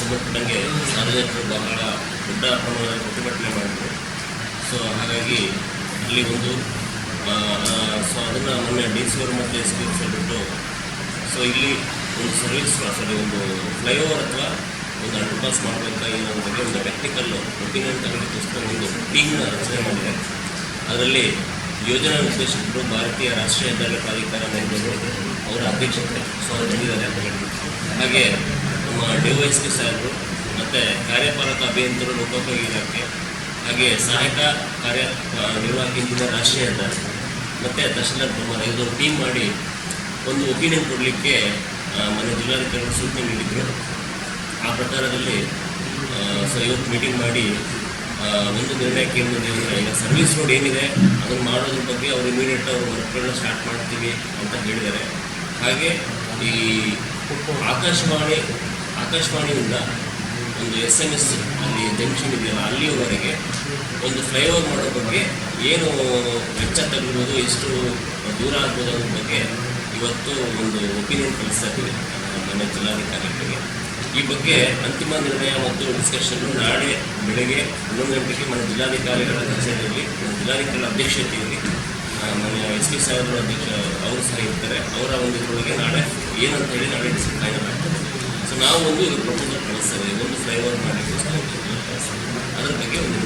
ಸಂಬಂಧಪಟ್ಟಂಗೆ ಸಾರ್ವಜನಿಕರು ಬಹಳ ದೊಡ್ಡ ಪ್ರಮಾಣದಲ್ಲಿ ಪ್ರತಿಭಟನೆ ಮಾಡಿದರು. ಸೊ ಹಾಗಾಗಿ ಅಲ್ಲಿ ಒಂದು ಸೊ ಅದನ್ನು ಮೊನ್ನೆ ಡಿ ಸಿ ಅವರು ಮತ್ತು ಎಸ್ ಪಿ ಅವರು ಹೇಳ್ಬಿಟ್ಟು ಸೊ ಇಲ್ಲಿ ಒಂದು ಸರ್ವಿಸ್ ಸಾರಿ ಒಂದು ಫ್ಲೈಓವರ್ ಅಥವಾ ಒಂದು ಅಂಡರ್ಪಾಸ್ ಪಾಸ್ ಮಾಡಬೇಕಾ ಬಗ್ಗೆ ಒಂದು ಟೆಕ್ನಿಕಲ್ ಒಪಿನಿಯನ್ ತಗೊಳ್ಳೋದಕ್ಕೋಸ್ಕರ ಒಂದು ಟೀಮ್ನ ರಚನೆ ಮಾಡಿದೆ ಅದರಲ್ಲಿ ಯೋಜನಾ ನಿರ್ದೇಶಕರು ಭಾರತೀಯ ರಾಷ್ಟ್ರೀಯ ಹೆದ್ದಾರಿ ಪ್ರಾಧಿಕಾರ ಅವರ ಅಧ್ಯಕ್ಷತೆ ಸೊ ಅವರು ಬಂದಿದ್ದಾರೆ ಅಂತ ಹೇಳಿ ಹಾಗೆ ನಮ್ಮ ಡಿ ಪಿ ಸಾಹೇಬರು ಮತ್ತು ಕಾರ್ಯಪಾಲಕ ಅಭಿಯಂತರು ಲೋಕೋಪಯೋಗಿ ಇಲಾಖೆ, ಹಾಗೆ ಸಹಾಯಕ ಕಾರ್ಯ ನಿರ್ವಾಹಕ ಇಂಜಿನಿಯರ್ ರಾಷ್ಟ್ರೀಯ ಹೆದ್ದಾರಿ ಮತ್ತು ತಹಶೀಲ್ದಾರ್ ಕುಮಾರ್ ಇದೊಂದು ಟೀಮ್ ಮಾಡಿ ಒಂದು ಒಪಿನಿಯನ್ ಕೊಡಲಿಕ್ಕೆ ಮನೆ ಜಿಲ್ಲಾಧಿಕಾರಿಗಳು ಸೂಚನೆ ನೀಡಿದರು. ಆ ಪ್ರಕಾರದಲ್ಲಿ ಸೊ ಇವತ್ತು ಮೀಟಿಂಗ್ ಮಾಡಿ ಒಂದು ನಿರ್ಣಯಕ್ಕೆ ಏನು ಬಂದಿದೆ ಈಗ ಸರ್ವಿಸ್ ರೋಡ್ ಏನಿದೆ, ಅದನ್ನು ಮಾಡೋದ್ರ ಬಗ್ಗೆ ಅವರು ಇಮಿಡಿಯೇಟ್ ಅವರು ವರ್ಕ್ಗಳನ್ನ ಸ್ಟಾರ್ಟ್ ಮಾಡ್ತೀವಿ ಅಂತ ಹೇಳಿದ್ದಾರೆ. ಹಾಗೆ ಈ ಆಕಾಶವಾಣಿ ಆಕಾಶವಾಣಿಯಿಂದ ಒಂದು ಎಸ್ ಎಂ ಎಸ್ ಅಲ್ಲಿ ಜಂಕ್ಷನ್ ಇದೆಯಲ್ಲ ಅಲ್ಲಿಯವರೆಗೆ ಒಂದು ಫ್ಲೈಓವರ್ ಮಾಡೋ ಬಗ್ಗೆ ಏನು ವೆಚ್ಚ ತಗೊಳ್ಬೋದು, ಎಷ್ಟು ದೂರ ಆಗ್ಬೋದು ಅನ್ನೋ ಬಗ್ಗೆ ಇವತ್ತು ಒಂದು ಒಪಿನಿಯನ್ ಕಳಿಸ್ತಾ ಇದ್ದೀವಿ ಮನೆ ಜಿಲ್ಲಾಧಿಕಾರಿಗಳಿಗೆ. ಈ ಬಗ್ಗೆ ಅಂತಿಮ ನಿರ್ಣಯ ಮತ್ತು ಡಿಸ್ಕಷನ್ನು ನಾಳೆ ಬೆಳಗ್ಗೆ ಹನ್ನೊಂದು ಗಂಟೆಗೆ ಮನೆ ಜಿಲ್ಲಾಧಿಕಾರಿಗಳ ಕಚೇರಿಯಲ್ಲಿ ಜಿಲ್ಲಾಧಿಕಾರಿಗಳ ಅಧ್ಯಕ್ಷತೆಯಲ್ಲಿ ಮನೆ ಎಸ್ ಪಿ ಸಾಹೇಬ್ರ ಅಧ್ಯಕ್ಷ ಅವರು ಸಹ ಇರ್ತಾರೆ. ಅವರ ಒಂದು ಇದರೊಳಗೆ ನಾಳೆ ಏನಂತ ಹೇಳಿ ನಾಳೆ ಡಿಸಿಷನ್ ಫೈನಲ್ ಆಗ್ತದೆ ಸೊ ನಾವು ಒಂದು ಇದು ಪ್ರಪೋಸಲ್ ಕಳಿಸ್ತೇವೆ ಒಂದು ಫ್ಲೈಓವರ್ ಮಾಡಿ ಅದರ ಬಗ್ಗೆ ಒಂದು